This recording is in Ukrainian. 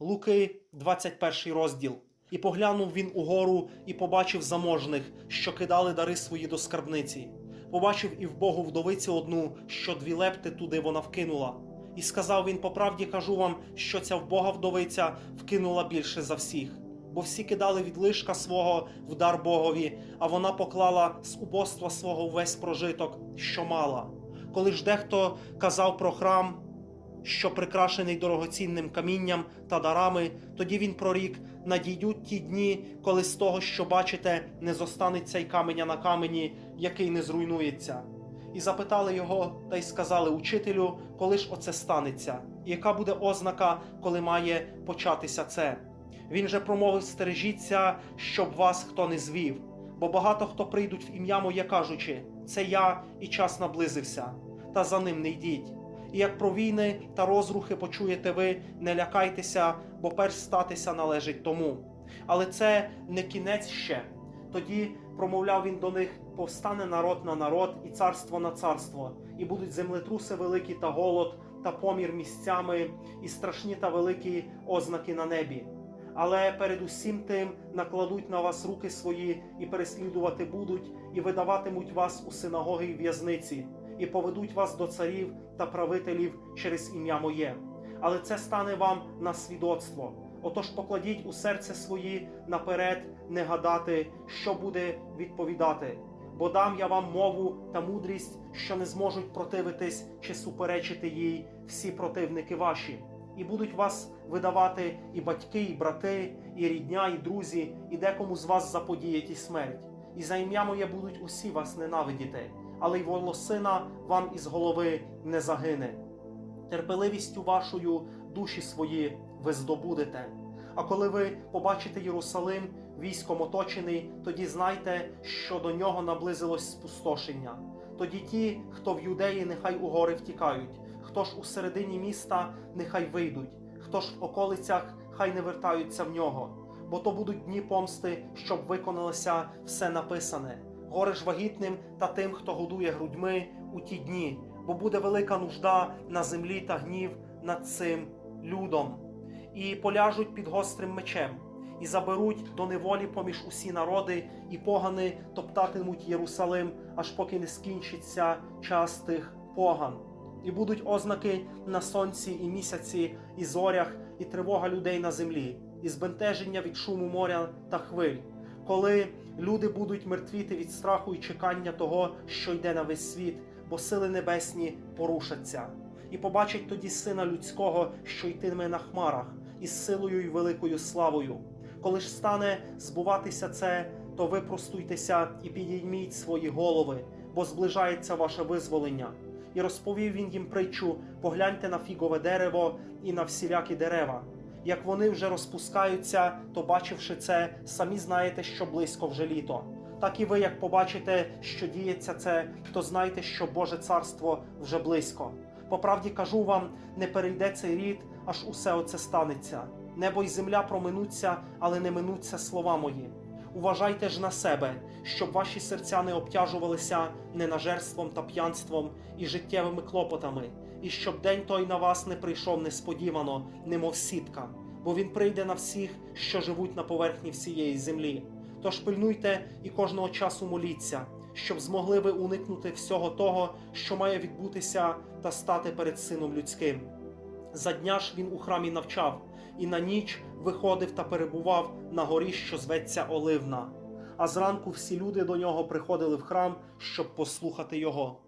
Луки, 21 розділ. І поглянув він угору і побачив заможних, що кидали дари свої до скарбниці. Побачив і в Богу вдовицю одну, що дві лепти туди вона вкинула. І сказав він: по правді кажу вам, що ця вбога вдовиця вкинула більше за всіх. Бо всі кидали від лишка свого в дар Богові, а вона поклала з убоства свого весь прожиток, що мала. Коли ж дехто казав про храм, що прикрашений дорогоцінним камінням та дарами, тоді він прорік: надійдуть ті дні, коли з того, що бачите, не зостанеться й каменя на камені, який не зруйнується. І запитали його, та й сказали учителю, коли ж оце станеться, і яка буде ознака, коли має початися це. Він же промовив: стережіться, щоб вас хто не звів, бо багато хто прийдуть в ім'я моє, кажучи, це я і час наблизився, та за ним не йдіть. І як про війни та розрухи почуєте ви, не лякайтеся, бо перш статися належить тому. Але це не кінець ще. Тоді промовляв він до них: повстане народ на народ і царство на царство, і будуть землетруси великі та голод, та помір місцями, і страшні та великі ознаки на небі. Але перед усім тим накладуть на вас руки свої, і переслідувати будуть, і видаватимуть вас у синагоги й в'язниці, і поведуть вас до царів та правителів через ім'я моє. Але це стане вам на свідоцтво. Отож покладіть у серце свої наперед не гадати, що буде відповідати, бо дам я вам мову та мудрість, що не зможуть противитись чи суперечити їй всі противники ваші. І будуть вас видавати і батьки, і брати, і рідня, і друзі, і декому з вас заподіять і смерть. І за ім'я моє будуть усі вас ненавидіти, але й волосина вам із голови не загине. Терпеливістю вашою душі свої ви здобудете. А коли ви побачите Єрусалим військом оточений, тоді знайте, що до нього наблизилось спустошення. Тоді ті, хто в юдеї, нехай у гори втікають, хто ж у середині міста, нехай вийдуть, хто ж в околицях, хай не вертаються в нього. Бо то будуть дні помсти, щоб виконалося все написане. Горе ж вагітним та тим, хто годує грудьми у ті дні, бо буде велика нужда на землі та гнів над цим людом і поляжуть під гострим мечем, і заберуть до неволі поміж усі народи, і погани топтатимуть Єрусалим, аж поки не скінчиться час тих поган. І будуть ознаки на сонці і місяці, і зорях, і тривога людей на землі, і збентеження від шуму моря та хвиль, коли люди будуть мертвіти від страху і чекання того, що йде на весь світ, бо сили небесні порушаться. І побачить тоді сина людського, що йтиме на хмарах, із силою й великою славою. Коли ж стане збуватися це, то ви простуйтеся і підійміть свої голови, бо зближається ваше визволення. І розповів він їм притчу: погляньте на фігове дерево і на всілякі дерева. Як вони вже розпускаються, то бачивши це, самі знаєте, що близько вже літо. Так і ви, як побачите, що діється це, то знайте, що Боже царство вже близько. По правді кажу вам, не перейде цей рід, аж усе оце станеться. Небо й земля проминуться, але не минуться слова мої. Уважайте ж на себе, щоб ваші серця не обтяжувалися ненажерством та п'янством і життєвими клопотами, і щоб день той на вас не прийшов несподівано, немов сітка, бо він прийде на всіх, що живуть на поверхні всієї землі. Тож пильнуйте і кожного часу моліться, щоб змогли ви уникнути всього того, що має відбутися та стати перед сином людським. За дня ж він у храмі навчав, і на ніч виходив та перебував на горі, що зветься Оливна. А зранку всі люди до нього приходили в храм, щоб послухати його.